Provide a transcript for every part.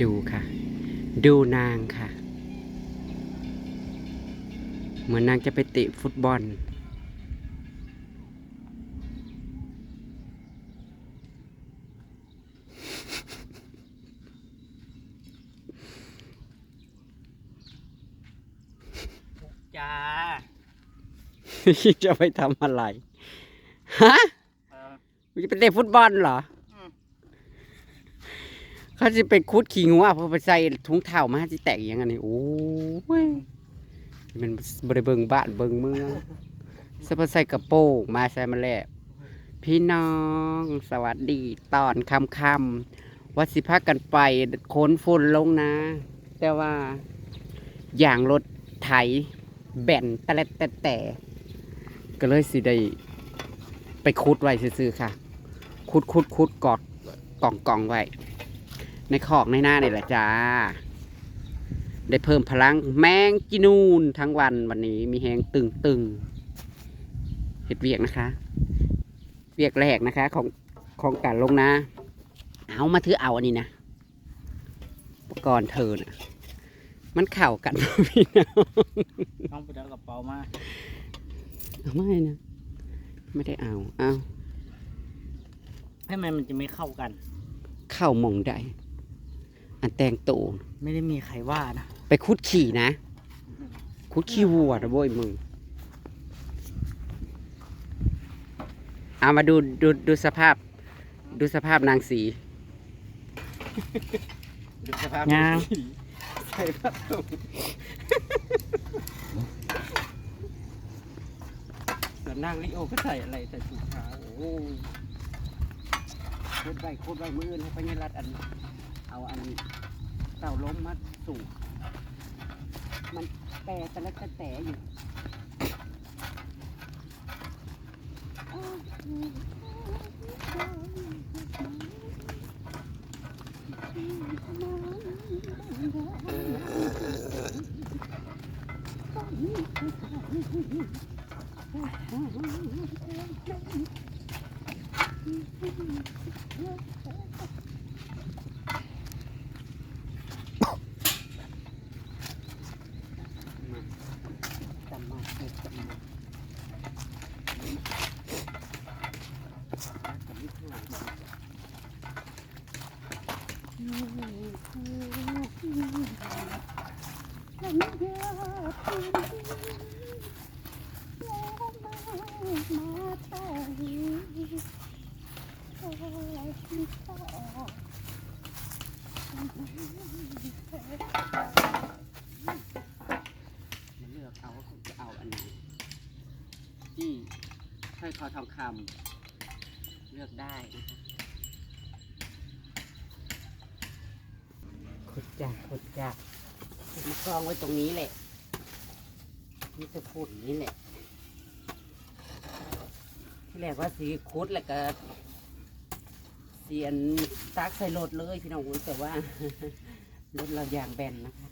ดูค่ะ ดูนางค่ะ เหมือนนางจะไปเตะฟุตบอล จ้าจะไปทำอะไร ฮะ เออมึงจะไปเตะฟุตบอลเหรออืม เขาจะไปคุดขี่งัวเพอไปใส่ถุงเท้ามาที่แตกอย่างอันนี้โอ้ยมันบริเบิงบ้านเบิงเมืองสะพใส่กระโปงมาใส่มาแล้วพี่น้องสวัสดีตอนคำคำวัดสิพักกันไปขนฝุ่นลงนะ แต่ว่าอย่างรถไถแบนแต่ละแต่แต่ก็เลยสิได้ไปคุดไว้ซื่อๆค่ะ คุดคุดคุดกอดกล่องกล่องไว้ ในขอกในหน้านี่แหละจ้า ได้เพิ่มพลังแมงกินูนทั้งวันวันนี้มีแหงตึงตึงเห็ดเวียกนะคะ เวียกแรกนะคะของของการลงนะ เอามาถือเอาอันนี้นะอุปกรณ์เธอน่ะมันเข่ากันพี่น้องน้องไปเดินกระเป๋ามาเอาไม่นะ ไม่ได้เอาเอาให้มันมันจะไม่เข้ากัน เข้าหมองได้ อันแตงตูไม่ได้มีใครว่านะ ไปคุดขี่นะ คุดขี้วัวนะโว้ยมึง เอามาดูดูดูสภาพ ดูสภาพนางสีดูสภาพยางสีใส่ผ้าถุงแล้วนางลิโอก็ใส่อะไรใส่ถุงเท้าโอ้โคตรใบโคตรใบมืออื่นให้พญารัดอัน เอาอันเต่าล้มมาสูบมันแต่แต่ละแต่แต่อยู่ จำมาเก็บจำมา มันเลือกเอาว่าคุณจะเอาอันไหนที่ให้คอทองคำเลือกได้นะคะขุดจากขุดจากมากองไว้ตรงนี้แหละนี่จะขุดนี่แหละ ที่แรกว่าสีคุดแล้วก็เสียนซักใส่รถเลยพี่น้องแต่ว่ารถเรายางแบนนะคะ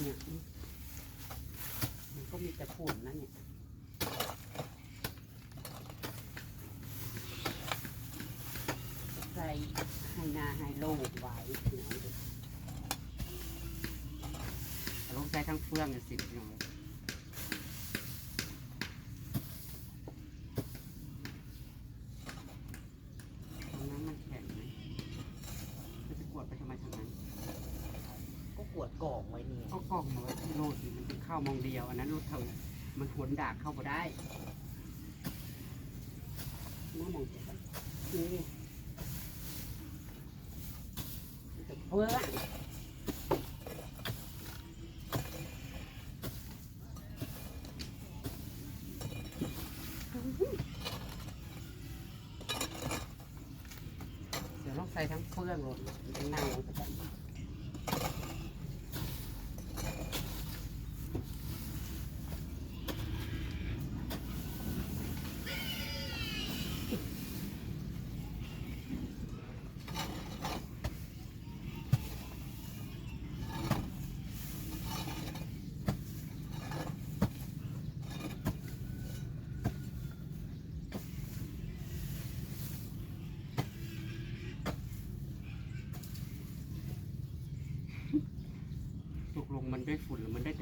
เนี่ยมันก็มีแต่ฝุ่นนะเนี่ยใส่ให้นาให้โล่งไว้พี่น้องลงใส่ทั้งเฟืองสิพี่น้อง ตรงนั้นมันแข็งไหมจะไปกวดไปทำไมทางนั้น ก็กวดกล่องไว้นี่ก็กล่องมาไว้ที่โลดมันเป็นข้าวมองเดียว อันนั้นรถเธอมันหวนดากเข้าไปได้เมื่อมองเสร็จแล้วนี่เพื่อเดี๋ยวต้องใส่ทั้งเฟืองรถมันจะเน่าไปกัน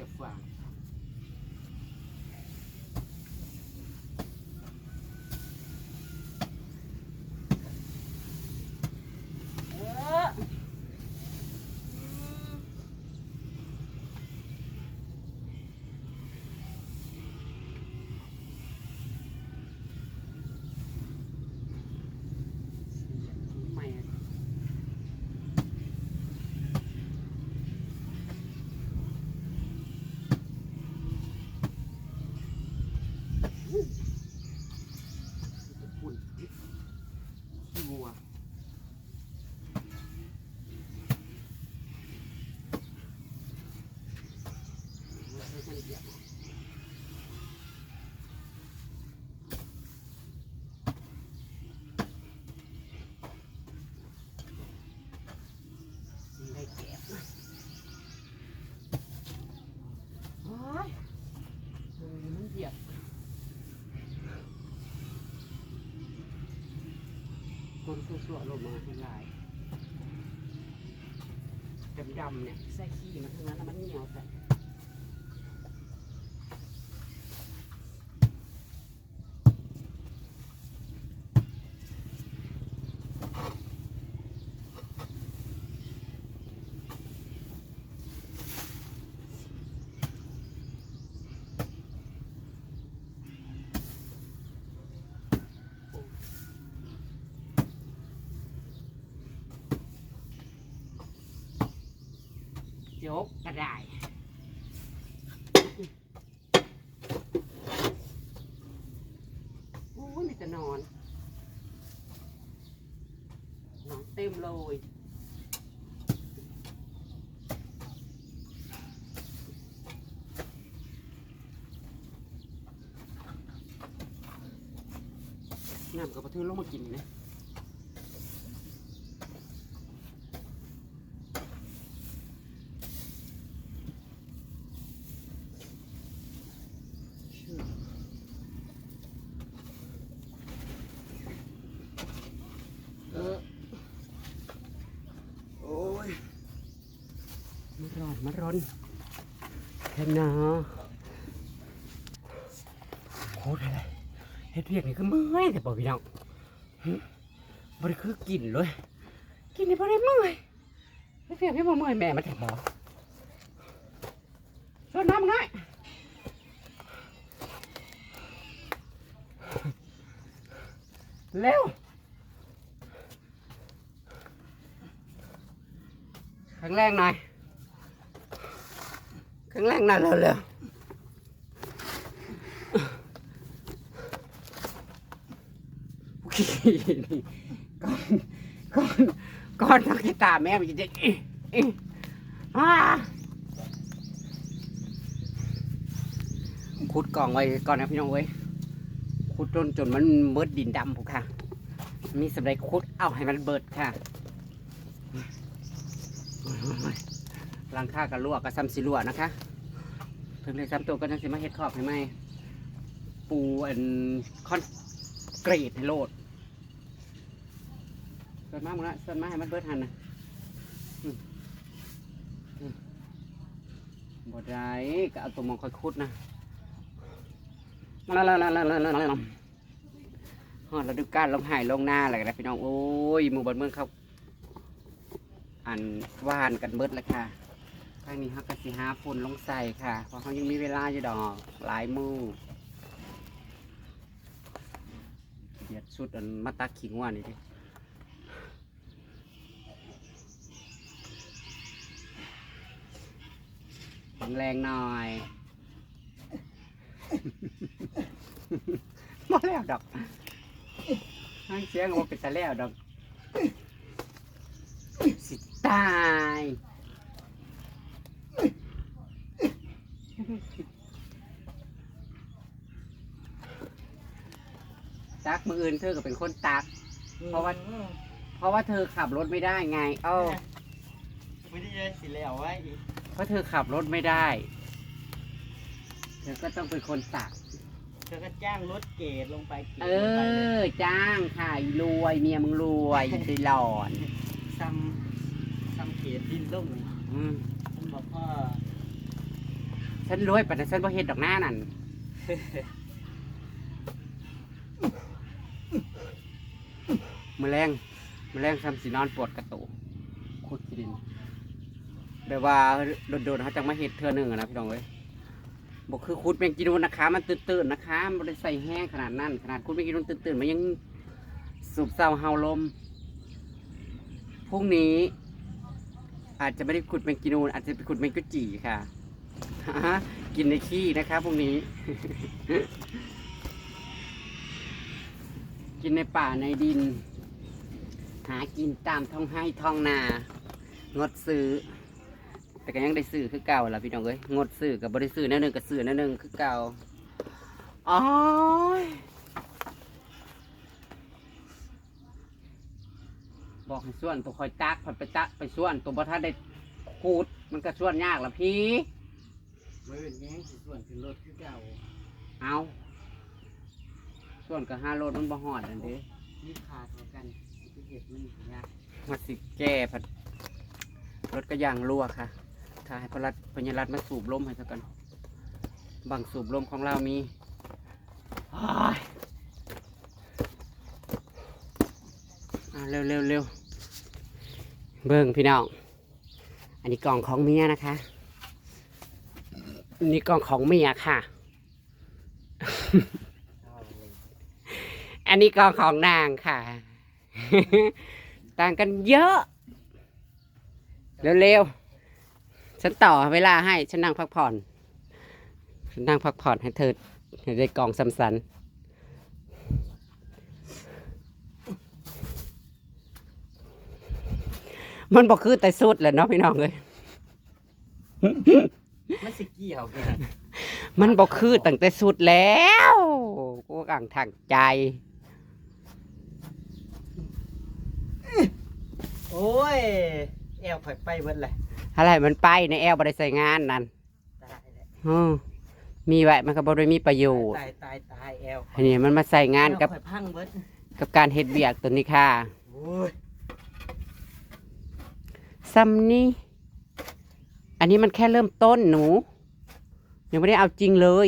ฝุ่นหรือมันได้แต่ฟาง สั่วๆลงมาเป็นลายดำๆเนี่ยใส่ขี้มันทั้งนั้นแล้วมันเหนียวแต่ ยกกระไดโอ้ยมีแต่นอน นอนเต็มเลยน้ำกับปลาทูลงมากินนะ เออโอ้ยมันร้อ นมันร้อนนาโคตรอะไรเฮ็ดเรียกนี่ก็เมื่อยแต่บอกพี่น้องบ่ได้คือกินเลย กินนี่บ่ได้เมื่อยเฮ็ดเรียกให้บ่เมื่อยแม่มาแต่บอกส่วนน้ำง่ายเร็วแข็งแรงหน่อย แข็งแรงหน่อยเร็วๆโอเคนี่ก่อนก่อนก่อนนักตาแม่มันจะอ่าขุดกล่องไว้ก่อนนะพี่น้องเว้ยขุดจนจนมันเบิดดินดำผมค่ะ มีสำหรับขุดเอาให้มันเบิดค่ะหลังคากับลวกกับซ้ำสิลวกนะคะ ถึงเลยซ้ำตัวก็ต้องสิมาเฮ็ดขอบให้ไหมปูอันคอนกรีตให้โลดส่วนมากมึงละส่วนมากให้มันเบิดหันนะอืมอืมบ่ได้ก็เอาตัวมองค่อยคุดนะละละละละละละละฮอดฤดูกาลลมหายลงหน้าอะไรกันนะพี่น้อง โอ้ยหมู่บ้านเมืองเขาอันหวานกันเบิดแล้วค่ะางนี้ฮักกสิหาฝุ่นลงใส่ค่ะ เพราะเขายังมีเวลาอยู่ดอกหลายมือเดียดสุดอันมาตักขิงว่านี่ดิแข็งแรงหน่อยมาแล้วดอกห้เสียงว่าเป็นตะแล้วดอก สิตาย ตักมืออื่นเธอก็เป็นคนตัก เพราะว่า เพราะว่าเธอขับรถไม่ได้ไง เอ้าไม่ได้เลยสิแล้วไว้อีกเพราะเธอขับรถไม่ได้ เธอก็ต้องเป็นคนตัก เธอก็จ้างรถเกตลงไปเกตเอลงไปเลยอ จ้างค่ะรวยเมียมึงรวยสิหลอน ซ้ำซ้ำเกตดินลงนี่อืมมันบอกว่า ฉันรวยปัแต่ฉันบ่เฮ็ดดอกหน้านั่นมือแรงมือแรงทำสีนอนปวดกระตุกขุดขี้ดินแบบว่าโดนๆเขาจะมาเฮ็ดเทือหนึ่งอะนะพี่น้องเอ้ยบอกคือขุดแมงกินูนนะคะ มันตื่นๆนะคะมันบ่ได้ใส่แห้งขนาดนั้นขนาดขุดแมงกินูนตื่นๆมันยังสูบเศร้าเฮาลมพรุ่งนี้ อาจจะไม่ได้ขุดแมงกินูนอาจจะไปขุดแมงกุจีค่ะ กินในขี้นะคะพรุ่งนี้ กินในป่าในดิน หากินตามท้องไห้ท้องนา งดซื้อ แต่ก็ยังได้ซื้อคือเก่าล่ะพี่น้องเอ้ยงดซื้อกับบริซื้อนั่นหนึ่งกับซื้อนั่นหนึ่งคือเก่าอ๋อยบอกให้ส่วนตัวคอยตักผัดไปตักไปส่วนตัวบ่ทันได้ขูดมันก็ส่วนยากละพี่ มือแย้งสิส่วนขึ้นรถคือเก่าเอาส่วนกับห้าโลดมันบ่หอดอันเด้นี่ขาดเท่ากันที่เห็ดมันยากมาสิแก้ผัดรถก็ยางรั่วค่ะถ้าให้พลัดพญรัตน์มาสูบลมให้สักกันบังสูบลมของเรามีอ้ายอ่าเร็วเร็วเร็วเบิ่งพี่น้อง อันนี้กล่องของเมียนะคะอั นนี้กล่องของเมียค่ะ อันนี้กองของนางค่ะ ต่างกันเยอะ เร็วๆ ฉันต่อเวลาให้ฉันนั่งพักผ่อน ฉันนั่งพักผ่อนให้เธอให้ได้กองซ้ำสันมันบอกคือแต่สุดแหละเนาะพี่น้องเลย มันสิเกี่ยวกันมันบอกคือตั้งแต่สุดแล้วกูกังทางใจ โอ้ย แอวข่อยไปเบิดเลยอะไรมันไปในแอลบริใส่งานนั่นตายแล้วอืมมีไว้มันก็บ่ได้มีประโยชน์ตายตายตายแอวอันนี้มันมาใส่งานกับแอวข่อยพังเบิดกับการเฮ็ดเบียกตัวนี้ค่ะโอ้ยซัมนี่ อันนี้มันแค่เริ่มต้นหนู ยังไม่ได้เอาจริงเลย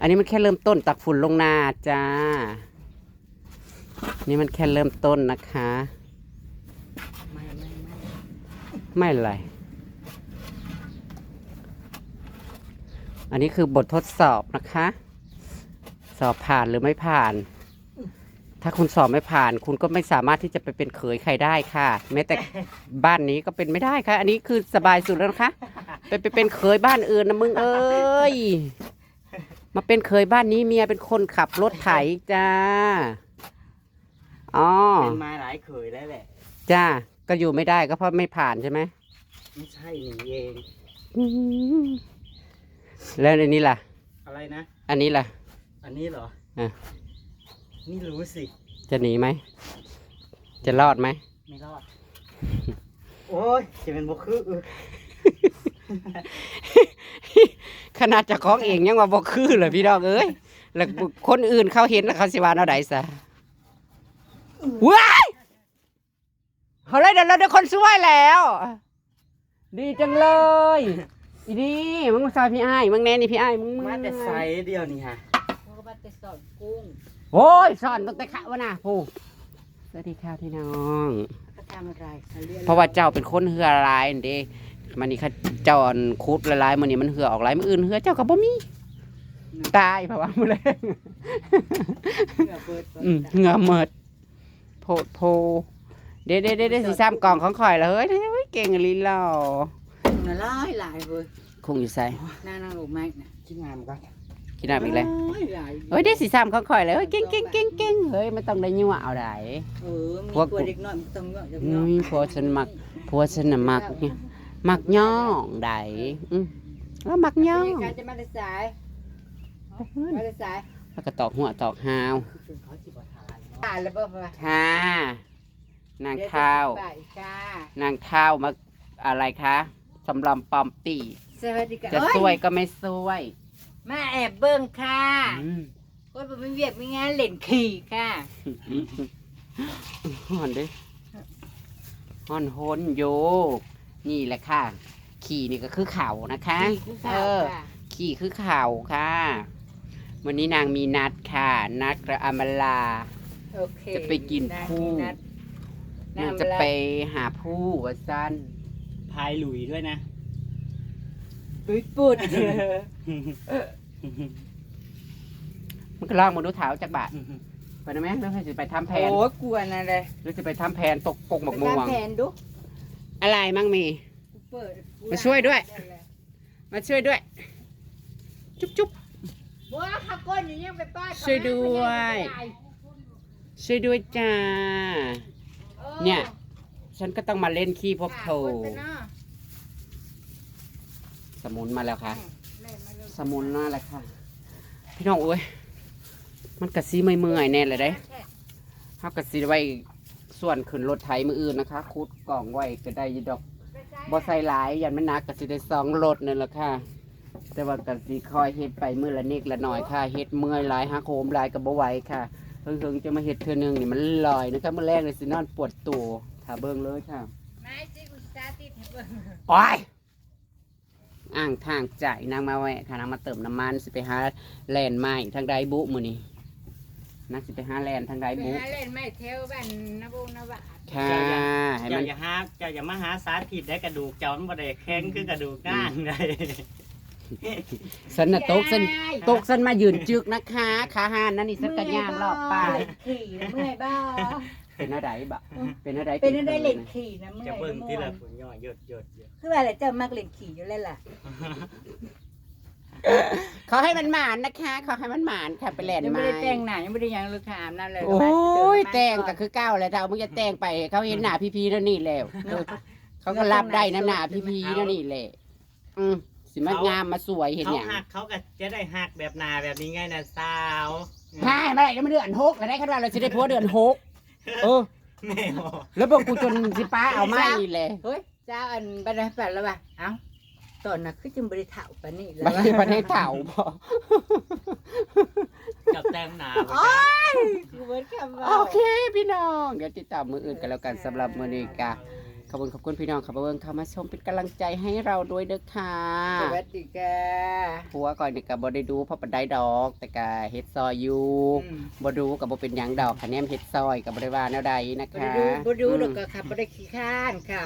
อันนี้มันแค่เริ่มต้น ตักฝุ่นลงนาจ้า นี่มันแค่เริ่มต้นนะคะ ไม่ไม่ไม่ไม่เป็นไร อันนี้คือบททดสอบนะคะ สอบผ่านหรือไม่ผ่าน ถ้าคุณสอบไม่ผ่าน คุณก็ไม่สามารถที่จะไปเป็นเขยใครได้ค่ะ แม้แต่บ้านนี้ก็เป็นไม่ได้ค่ะ อันนี้คือสบายสุดแล้วนะคะไปไปเป็นเขยบ้านอื่นนะมึงเอ้ยมาเป็นเขยบ้านนี้เมียเป็นคนขับรถไถจ้า อ๋อ เป็นมาหลายเขยแล้วแหละ จ้า ก็อยู่ไม่ได้ก็เพราะไม่ผ่านใช่ไหม ไม่ใช่หนีเอง แล้วอันนี้ล่ะ อะไรนะ อันนี้ล่ะ อันนี้เหรอ อะ นี่รู้สิ จะหนีไหม จะรอดไหม ไม่รอด โอ้ยจะเป็นบ่คือขนาดเจะของเองยังว่าบ่คือเลยพี่น้องเอ้ย แล้วคนอื่นเขาเห็นแล้วเขาสิว่าเอาไดซะว้ายเขาเลยเดี๋ยวเราได้คนช่วยแล้ว ดีจังเลย อีนี่มึงมาซอยพี่อ้ายมึงแน่นี่พี่อ้ายมึงมาแต่ใสเดียวนี่ฮะเขาก็มาแต่สอนกุ้ง โอ้ยสอนตั้งแต่ขาวะนะผู้สวัสดีค่ะพี่น้องก็ทำอะไรเขาเรียกเพราะว่าเจ้าเป็นคนเหือหลายนั่นเด้มันนี่เขาเจ้าอันคุดละลายมันนี่มันเหือออกหลายมันอื่นเหือเจ้าก็บ่มี ตายเพราะว่ามื้อแรงเพื่อเปิดอืมเหงือหมดโพดโพ เด้เด้เด้เด้สิซ้ำกล่องของข่อยแล้วเฮ้ยเฮ้ยเก่งอีหลีแล้วน่าหลายหลายเลยคงอยู่ใส่หน้านั่งลูกแม็กน่ะคิดงามกัน กินน้ำอีกเลยโอ้ยหลายเฮ้ยเด้สิซ้ำของข่อยแล้วเฮ้ยเก่งเก่งเก่งเก่งเฮ้ยมันต้องได้ยั่วเอาได้เออมีพวกตัวเด็กน้อยมันต้องเงาะจังอืเนาะมพอฉันมักผัวฉันน่ะมักเนี่ยมักย่องได้อืมแล้วมักย่องการจะมาแต่สายมาแต่สายแล้วก็ตอกหัวตอกหาวคือเขาสิบทานเนาะผ่านแล้วบ่พ่อค่ะ นางข้าวไปค่ะนางข้าวมาอะไรคะสำลำปอมปีสวัสดีค่ะจะโอ้ช่วยก็ไม่ช่วย มาแอบเบิ่งค่ะอืมคนบ่มีเวียกมีงานเล่นขี่ค่ะฮอนดิฮอนโฮนโยนี่แหละค่ะ ขี่นี่ก็คือเข่านะคะคือเอข้าวอค่ะขี่คือเข่าค่ะ วันนี้นางมีนัดค่ะ นัดกับอำมาลา โอเคจะไปกินผู้ นัดนางจะไปหาผู้วะสั้นพายหลุยด้วยนะ ปุดปุด มันก็ลองมาดูเท้าจากบาทไปนะแม่แล้วจะไปทำแผนโอ้กลัวนะเลยหรือจะไปทำแผนตกปกหมกม่วงไปตาแผนดูอะไรมั่งมี เปิดมาช่วยด้วย มาช่วยด้วย จุ๊บจุ๊บบัวขับก้นอย่างนี้ไปป้าช่วยด้วย ช่วยด้วยจ้า เนี่ย ฉันก็ต้องมาเล่นขี้พวกเธอสมุนมาแล้วค่ะ สมุนมาแล้วค่ะ พี่น้องเอ้ยมันกระซีไม่เมื่อยๆแน่เลยได้เฮากระซีไว้ส่วนขึ้นรถไถมืออื่นนะคะคุดกล่องไว้ก็ได้อยีดอกบ่ใส่หลายยันมันหนักกระซีได้สองรถนั่นแหละค่ะ แต่ว่ากระซีคอยเฮ็ดไปมือละนิดละหน่อยค่ะเฮ็ดเมื่อยหลายหักโหมหลายก็บ่ไหวค่ะเพิ่งๆจะมาเฮ็ดเทื่อนึงนี่มันลอยนะคะเมื่อแรกเลยสินอนปวดตัวถ้าเบิ่งเลยค่ะไม่สิกุสาติดให้เบิ่งโอ้ย อ่างทางจ่ายนางมาแวะค่ะนางมาเติมน้ำมันสิไปหาแลนด์ไม้ทางใดบุมือนี่นางสิไปหาแลนด์ทางใดไปบุหาเล่นไม่เที่ยวบ้านนบูนบะค่ะให้เจ้ามันอย่าหาเจ้าอย่ามาหาสาธิตได้กระดูกเจ้ามันบ่ได้แข็งคือกระดูกก้านเลยสันน่ะโต๊ะสันโต๊ะสันมายืนจึกนะคะขาหานนั่นนี่สันกระย่างรอบป่าย ขี่นะเมื่อยบ้า เป็นอะไรบะเป็นอะไรเป็นอะไรเล่นขี่นะเมื่อยจะเบิ่งที่ละม่ผลย่อยหยดหยดหยดคือว่าอะไรเจ้ามักเล่นขี่อยู่แล้วล่ะขอให้มันหมานนะคะ ขอให้มันหมานค่ะไปแลนด์ยังไม่ไม้ได้แต่งหน้ายังไม่ได้ยังเลยค่ะอาบน้ำเลยโอ้ยแต่งก็คือเก้าแล้วถ้าเอามึงจะแต่งไปเขาเห็นหน้าพี่พีแล้วนี่แล้วเออเขาก็รับได้น้ำหน้าพี่พีแล้วนี่แหละอืมสิมางามมาสวยเห็นเขาอย่างหักเขาก็จะได้หักแบบนาแบบนี้ไงนะสาวใช่เมื่อไหร่จะมาเดือนหกก็ได้ขนาดเราจะได้พัวเดือนหก เออ แม่โอ้แล้วบอกกูจนสิป้าเอาไม่เลยเฮ้ยเจ้าอันบันไดฝันแล้วป่ะเอ้าตอนน่ะคือจึงบริเถาปานนี่แล้วบันวะทีประเทศเต่าพอกับแต้มหนาโอ้ยกูเบิดคำว่า โอเคพี่น้อง เดี๋ยวติดตามมืออื่นกันแล้วกันสำหรับมือนี้กะข อบคุณขอบคุณพี่น้องขับเบิ้งเข้ามาชมเป็นกำลังใจให้เราด้วยเด้อค่ะ สวัสดีค่ะผัวก่อนนี่กับ่ได้ดูเพราะปันไดดอก แต่กะเฮ็ดซอยอยู่อืมบ่ดูกับบ่เป็นหยังดอกคะแนนเฮ็ดซอยกับบ่ได้ว่าแนวใดนะบ่คะได้ดูบ่ดูหรอกอืมก็ขับบ่ได้ขี้ข้านค่ะ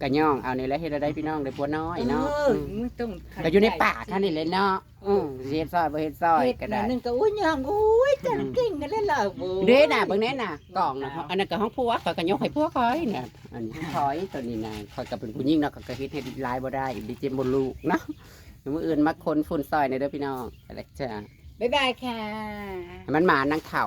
กะย่องเอานี่แหละเฮ็ดได้พี่น้องได้ผัวน้อยเนาะเออมึงต้องขัดก็อยู่ในป่าท่านนี่เลยเนาะ อือสิเฮ็ดซอยบ่เฮ็ดซอยเฮ็ดก็หน่ได้อยหนึงก็อุ้ยยองอุ้ยจันเก่งกันเลยล่ะโว้ย เด้น่ะเบิ่งแน่น่ะกล่องน่ะอันนั้นก็ห้องผัวข้อยก็ยกให้ผัวคอยน่ะอันนี้คอยตัวนี้น่ะคอยก็เป็นผู้หญิงเนาะก็ก็เฮ็ดให้หลายบ่ได้ดิเจบ่รู้เนาะมื้ออื่นมาคนฝุ่นซอยในเด้อพี่น้องไปแล้วจ้ะบ๊ายบายค่ะ ให้มันหมานั่งเข่า